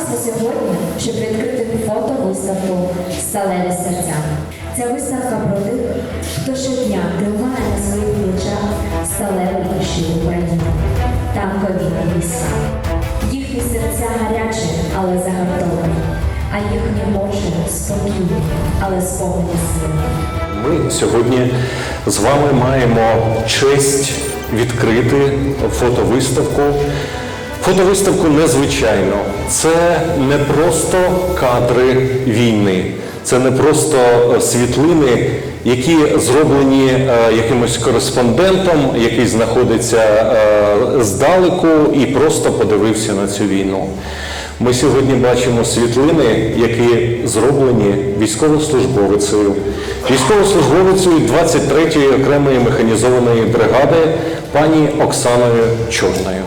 зібралися сьогодні, щоб відкрити фотовиставку Сталеві серця. Ця виставка про тих, хто щодня тримає на своїх плечах сталеві душі України, танкові війська. Їхні серця гарячі, але загартовані, а їхні очі спокійні, але сповнені сили. Ми сьогодні з вами маємо честь відкрити фотовиставку. Фотовиставку незвичайно. Це не просто кадри війни, це не просто е, світлини, які зроблені е, якимось кореспондентом, який знаходиться е, здалеку і просто подивився на цю війну. Ми сьогодні бачимо світлини, які зроблені військовослужбовицею, військовослужбовицею 23-ї окремої механізованої бригади пані Оксаною Чорною.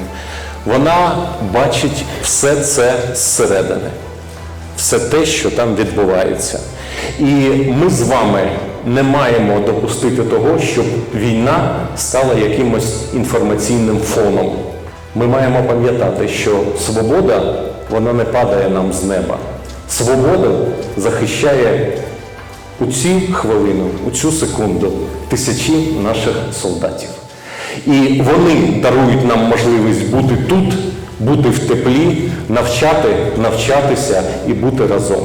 Вона бачить все це зсередини, все те, що там відбувається. І ми з вами не маємо допустити того, щоб війна стала якимось інформаційним фоном. Ми маємо пам'ятати, що свобода вона не падає нам з неба. Свобода захищає у цю хвилину, у цю секунду тисячі наших солдатів. І вони дарують нам можливість бути тут, бути в теплі, навчати, навчатися і бути разом.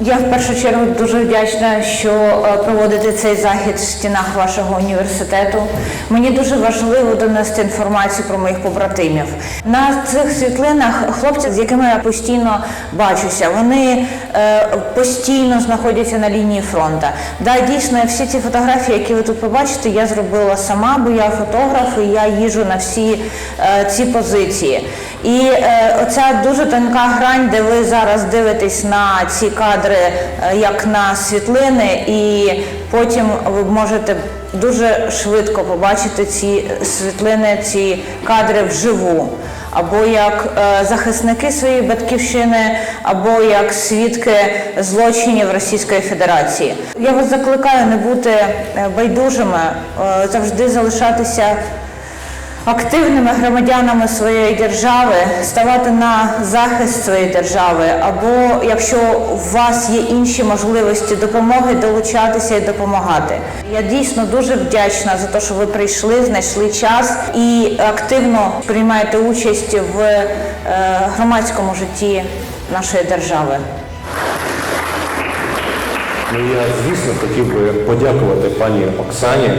Я в першу чергу дуже вдячна, що е, проводите цей захід в стінах вашого університету. Мені дуже важливо донести інформацію про моїх побратимів. На цих світлинах хлопці, з якими я постійно бачуся, вони е, постійно знаходяться на лінії фронту. Да, дійсно, всі ці фотографії, які ви тут побачите, я зробила сама, бо я фотограф і я їжу на всі е, ці позиції. І оця дуже тонка грань, де ви зараз дивитесь на ці кадри е, як на світлини, і потім ви можете дуже швидко побачити ці світлини, ці кадри вживу. Або як е, захисники своєї батьківщини, або як свідки злочинів Російської Федерації. Я вас закликаю не бути е, байдужими, завжди залишатися активними громадянами своєї держави, ставати на захист своєї держави, або якщо у вас є інші можливості допомоги, долучатися і допомагати. Я дійсно дуже вдячна за те, що ви прийшли, знайшли час і активно приймаєте участь в е, громадському житті нашої держави. Ну, я, звісно, хотів би подякувати пані Оксані,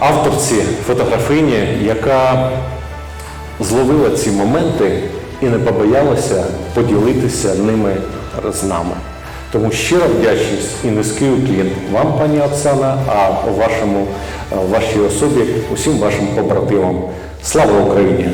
авторці фотографині, яка зловила ці моменти і не побоялася поділитися ними з нами. Тому щира вдячність і низький уклін вам, пані Оксана, а вашому, вашій особі усім вашим побратимам. Слава Україні!